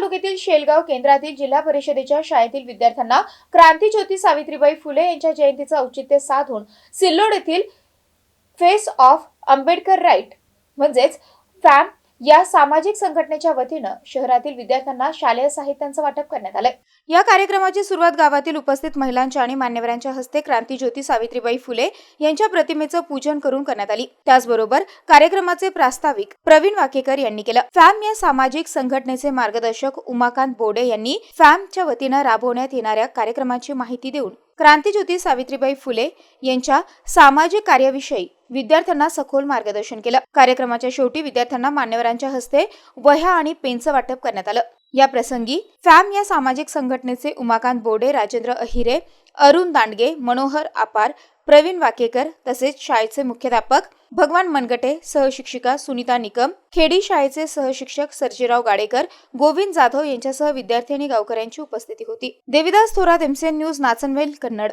तालुक्यातील शेलगाव केंद्रातील जिल्हा परिषदेच्या शाळेतील विद्यार्थ्यांना क्रांतीज्योती सावित्रीबाई फुले यांच्या जयंतीचं औचित्य साधून सिल्लोड येथील फेस ऑफ आंबेडकर राईट म्हणजेच फॅम या सामाजिक संघटनेच्या वतीनं शहरातील विद्यार्थ्यांना शालेय साहित्यांचं वाटप करण्यात आलंय. या कार्यक्रमाची सुरुवात गावातील उपस्थित महिलांच्या आणि मान्यवरांच्या हस्ते क्रांतीज्योती सावित्रीबाई फुले यांच्या प्रतिमेचं पूजन करून करण्यात आली. त्याचबरोबर कार्यक्रमाचे प्रास्ताविक प्रवीण वाकेकर यांनी केलं. फॅम या सामाजिक संघटनेचे मार्गदर्शक उमाकांत बोडे यांनी फॅमच्या वतीनं राबवण्यात येणाऱ्या कार्यक्रमाची माहिती देऊन क्रांतीज्योती सावित्रीबाई फुले यांच्या सामाजिक कार्याविषयी विद्यार्थ्यांना सखोल मार्गदर्शन केलं. कार्यक्रमाच्या शेवटी विद्यार्थ्यांना मान्यवरांच्या हस्ते वह्या आणि पेनचं वाटप करण्यात आलं. या प्रसंगी फॅम या सामाजिक संघटनेचे उमाकांत बोडे राजेंद्र अहिरे अरुण दांडगे मनोहर आपार प्रवीण वाकेकर तसेच शाळेचे मुख्याध्यापक भगवान मनगटे सहशिक्षिका सुनीता निकम खेडी शाळेचे सहशिक्षक सर्जीराव गाडेकर गोविंद जाधव यांच्यासह विद्यार्थी आणि गावकऱ्यांची उपस्थिती होती. Devidas Thorat MCN news Nachanvel Kannad.